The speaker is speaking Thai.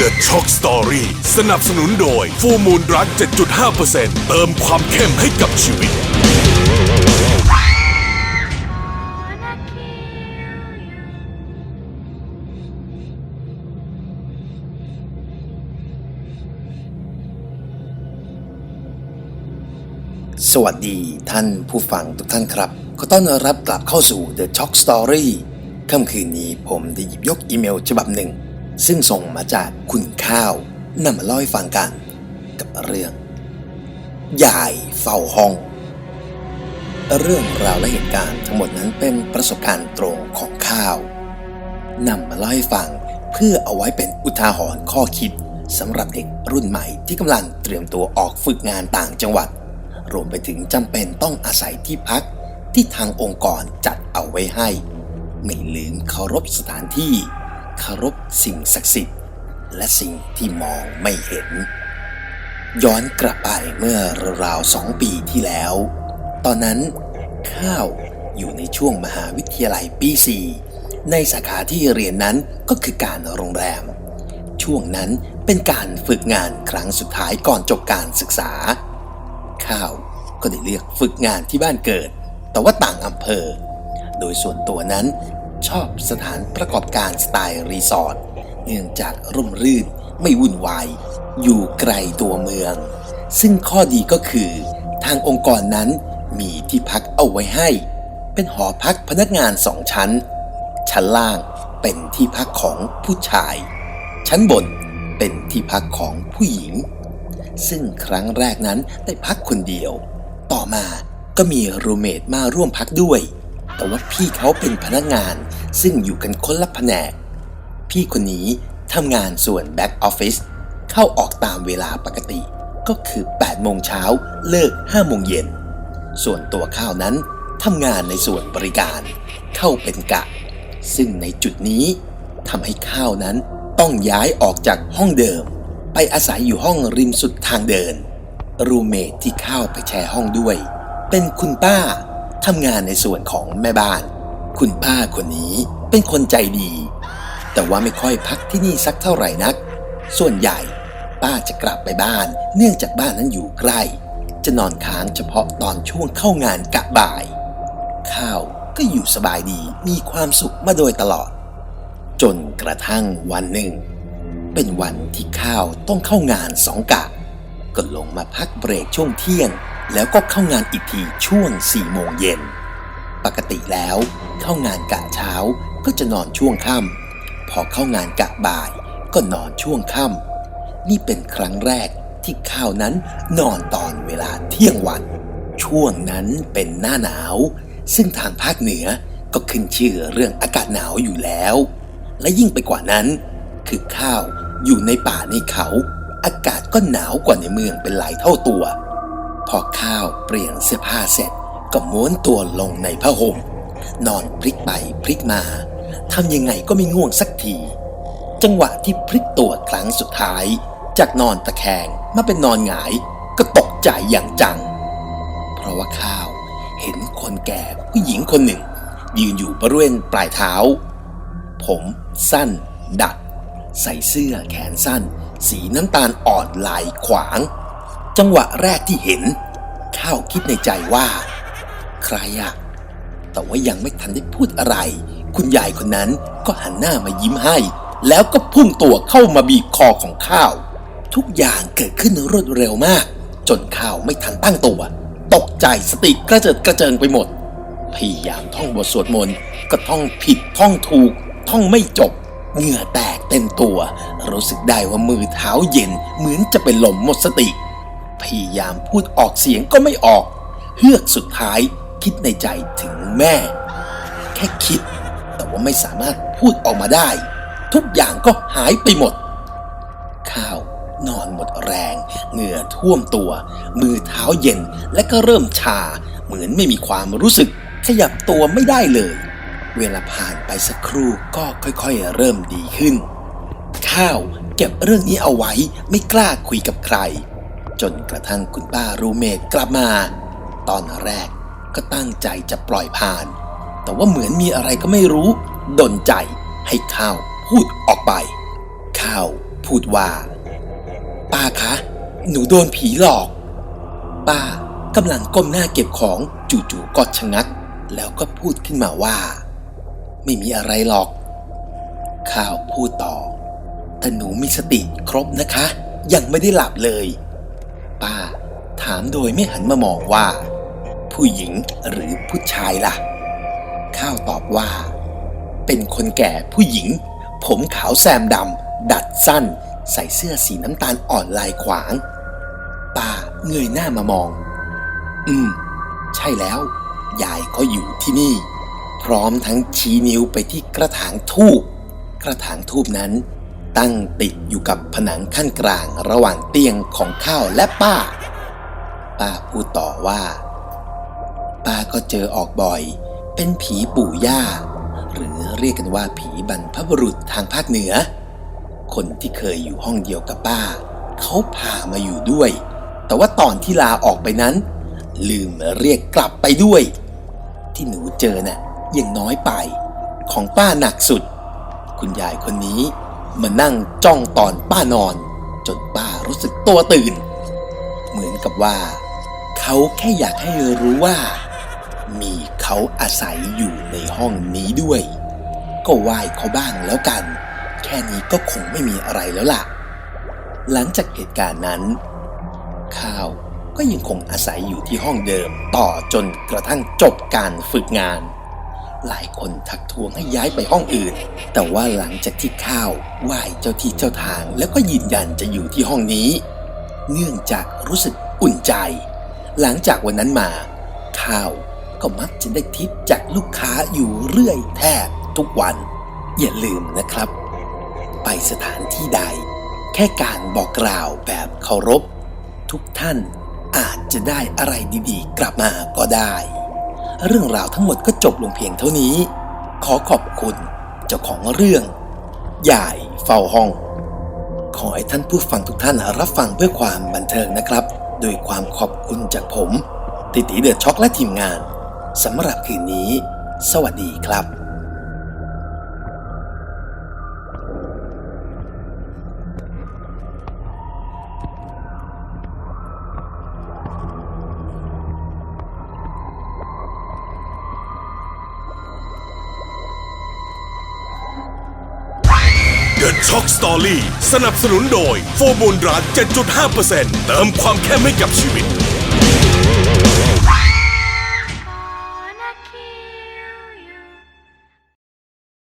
The Chalk Story สนับสนุนโดย Full Moon Drug 7.5%เติมความเข้มให้กับชีวิต สวัสดีท่านผู้ฟังทุกท่านครับ ขอต้อนรับกลับเข้าสู่ The Chalk Story ค่ำคืนนี้ผมได้หยิบยกอีเมลฉบับหนึ่ง ซึ่งส่งมาจากคุณข้าวนำมาเล่าให้ฟังกัน กับเรื่องยายเฝ้าห้อง เรื่องราวและเหตุการณ์ทั้งหมดนั้นเป็นประสบการณ์ตรงของข้าวนำมาเล่าให้ฟังเพื่อเอาไว้เป็นอุทาหรณ์ข้อคิดสำหรับเด็กรุ่นใหม่ที่กำลังเตรียมตัวออกฝึกงานต่างจังหวัด รวมไปถึงจำเป็นต้องอาศัยที่พักที่ทางองค์กรจัดเอาไว้ให้ ไม่ลืมเคารพสถานที่ คารพสิ่งศักดิ์สิทธิ์ และสิ่งที่มองไม่เห็น ย้อนกลับไปเมื่อราวสองปีที่แล้ว ตอนนั้นข้าวอยู่ในช่วงมหาวิทยาลัยปี4ในสาขาที่เรียนนั้นก็คือการโรงแรม ช่วงนั้นเป็นการฝึกงานครั้งสุดท้ายก่อนจบการศึกษา ข้าวก็ได้เลือกฝึกงานที่บ้านเกิด แต่ว่าต่างอำเภอ โดยส่วนตัวนั้น ชอบสถานประกอบการสไตล์รีสอร์ทเนื่องจากร่มรื่นไม่วุ่นวาย อยู่ไกลตัวเมือง ซึ่งข้อดีก็คือ ทางองค์กรนั้นมีที่พักเอาไว้ให้ เป็นหอพักพนักงานสองชั้น ชั้นล่างเป็นที่พักของผู้ชาย ชั้นบนเป็นที่พักของผู้หญิง ซึ่งครั้งแรกนั้นได้พักคนเดียว ต่อมาก็มีรูเมทมาร่วมพักด้วย แต่ว่าพี่เขาเป็นพนักงาน ซึ่งอยู่กันคนละแผนก พี่คนนี้ทำงานส่วนแบ็กออฟฟิศเข้าออกตามเวลาปกติ ก็คือ8โมงเช้าเลิก5โมงเย็น ส่วนตัวข้าวนั้นทำงานในส่วนบริการ เข้าเป็นกะ ซึ่งในจุดนี้ทำให้ข้าวนั้นต้องย้ายออกจากห้องเดิม ไปอาศัยอยู่ห้องริมสุดทางเดิน รูเมทที่เข้าไปแชร์ห้องด้วย เป็นคุณป้า ทำงานในส่วนของแม่บ้าน คุณป้าคนนี้เป็นคนใจดี แต่ว่าไม่ค่อยพักที่นี่สักเท่าไหร่นัก ส่วนใหญ่ป้าจะกลับไปบ้าน เนื่องจากบ้านนั้นอยู่ใกล้ จะนอนค้างเฉพาะตอนช่วงเข้างานกะบ่าย ข้าวก็อยู่สบายดีมีความสุขมาโดยตลอด จนกระทั่งวันหนึ่ง เป็นวันที่ข้าวต้องเข้างานสองกะ ก็ลงมาพักเบรกช่วงเที่ยง แล้วก็เข้างานอีกทีช่วงสี่โมงเย็น ปกติแล้วเข้างานกะเช้าก็จะนอนช่วงค่ำพอเข้างานกะบ่ายก็นอนช่วงค่ำนี่เป็นครั้งแรกที่ข้าวนั้นนอนตอนเวลาเที่ยงวัน ช่วงนั้นเป็นหน้าหนาว ซึ่งทางภาคเหนือก็ขึ้นชื่อเรื่องอากาศหนาวอยู่แล้ว และยิ่งไปกว่านั้น คือข้าวอยู่ในป่าในเขา อากาศก็หนาวกว่าในเมืองเป็นหลายเท่าตัว พอข้าวเปลี่ยนเสื้อผ้าเสร็จ ก็ม้วนตัวลงในผ้าห่ม นอนพลิกไปพลิกมาทำยังไงก็ไม่ง่วงสักที จังหวะที่พลิกตัวครั้งสุดท้าย จากนอนตะแคงมาเป็นนอนหงาย ก็ตกใจอย่างจัง เพราะว่าข้าวเห็นคนแก่ผู้หญิงคนหนึ่ง ยืนอยู่บริเวณปลายเท้า ผมสั้น ดัด ใส่เสื้อแขนสั้น สีน้ำตาลอ่อนลายขวาง จังหวะแรกที่เห็น ข้าวคิดในใจว่า ใครอะแต่ว่ายังไม่ทันได้พูดอะไร คุณยายคนนั้นก็หันหน้ามายิ้มให้ แล้วก็พุ่งตัวเข้ามาบีบคอของข้าว ทุกอย่างเกิดขึ้นรวดเร็วมาก จนข้าวไม่ทันตั้งตัว ตกใจสติกระเจิดกระเจิงไปหมด พยายามท่องบทสวดมนต์ก็ท่องผิดท่องถูก ท่องไม่จบเหงื่อแตกเต็มตัว รู้สึกได้ว่ามือเท้าเย็นเหมือนจะเป็นลมหมดสติ พยายามพูดออกเสียงก็ไม่ออก เฮือกสุดท้ายคิดในใจถึงแม่ แค่คิด แต่ว่าไม่สามารถพูดออกมาได้ ทุกอย่างก็หายไปหมด ข้าวนอนหมดแรง เหงื่อท่วมตัว มือเท้าเย็นและก็เริ่มชา เหมือนไม่มีความรู้สึก ขยับตัวไม่ได้เลย เวลาผ่านไปสักครู่ก็ค่อยๆ เริ่มดีขึ้น ข้าวเก็บเรื่องนี้เอาไว้ไม่กล้าคุยกับใคร จนกระทั่งคุณป้ารูเมทกลับมา ตอนแรกก็ตั้งใจจะปล่อยผ่าน แต่ว่าเหมือนมีอะไรก็ไม่รู้ ดนใจให้ข้าวพูดออกไป ข้าวพูดว่า ป้าคะ หนูโดนผีหลอก ป้ากำลังก้มหน้าเก็บของจู่ๆก็ชะงัก แล้วก็พูดขึ้นมาว่า ไม่มีอะไรหรอก ข้าวพูดต่อแต่หนูมีสติครบนะคะ ยังไม่ได้หลับเลยามโดยไม่หันมามองว่า ผู้หญิงหรือผู้ชายล่ะ ข้าวตอบว่า เป็นคนแก่ผู้หญิง ผมขาวแซมดำดัดสั้น ใส่เสื้อสีน้ำตาลอ่อนลายขวางป้าเงยหน้ามามอง อืม ใช่แล้ว ยายก็อยู่ที่นี่ พร้อมทั้งชี้นิ้วไปที่กระถางทูบกระถางทูบนั้น ตั้งติดอยู่กับผนังขั้นกลางระหว่างเตียงของข้าวและป้า ป้าพูดต่อว่า ป้าก็เจอออกบ่อย เป็นผีปู่ย่า หรือเรียกกันว่าผีบรรพบุรุษทางภาคเหนือ คนที่เคยอยู่ห้องเดียวกับป้า เขาพามาอยู่ด้วย แต่ว่าตอนที่ลาออกไปนั้น ลืมเรียกกลับไปด้วย ที่หนูเจอน่ะยังน้อยไป ของป้าหนักสุด คุณยายคนนี้มานั่งจ้องตอนป้านอน จนป้ารู้สึกตัวตื่น เหมือนกับว่า เขาแค่อยากให้รู้ว่า มีเขาอาศัยอยู่ในห้องนี้ด้วย ก็ไหว้เขาบ้างแล้วกัน แค่นี้ก็คงไม่มีอะไรแล้วล่ะ หลังจากเหตุการณ์นั้น ข้าวก็ยังคงอาศัยอยู่ที่ห้องเดิมต่อจนกระทั่งจบการฝึกงาน หลายคนทักท้วงให้ย้ายไปห้องอื่น แต่ว่าหลังจากที่ข้าวไหว้เจ้าที่เจ้าทางแล้วก็ยืนยันจะอยู่ที่ห้องนี้ เนื่องจากรู้สึกอุ่นใจ หลังจากวันนั้นมา ข้าวก็มักจะได้ทิปจากลูกค้าอยู่เรื่อยแทบทุกวัน อย่าลืมนะครับ ไปสถานที่ใด แค่การบอกกล่าวแบบเคารพ ทุกท่านอาจจะได้อะไรดีๆ กลับมาก็ได้ เรื่องราวทั้งหมดก็จบลงเพียงเท่านี้ ขอขอบคุณเจ้าของเรื่องใหญ่เฝ้าห้อง ขอให้ท่านผู้ฟังทุกท่านรับฟังเพื่อความบันเทิงนะครับ ด้วยความขอบคุณจากผม ติติเดือดช็อกและทีมงานสำหรับคืนนี้ สวัสดีครับ The Shock Story สนับสนุนโดยโฟมูลรัก7.5%เติมความเข้มให้กับชีวิต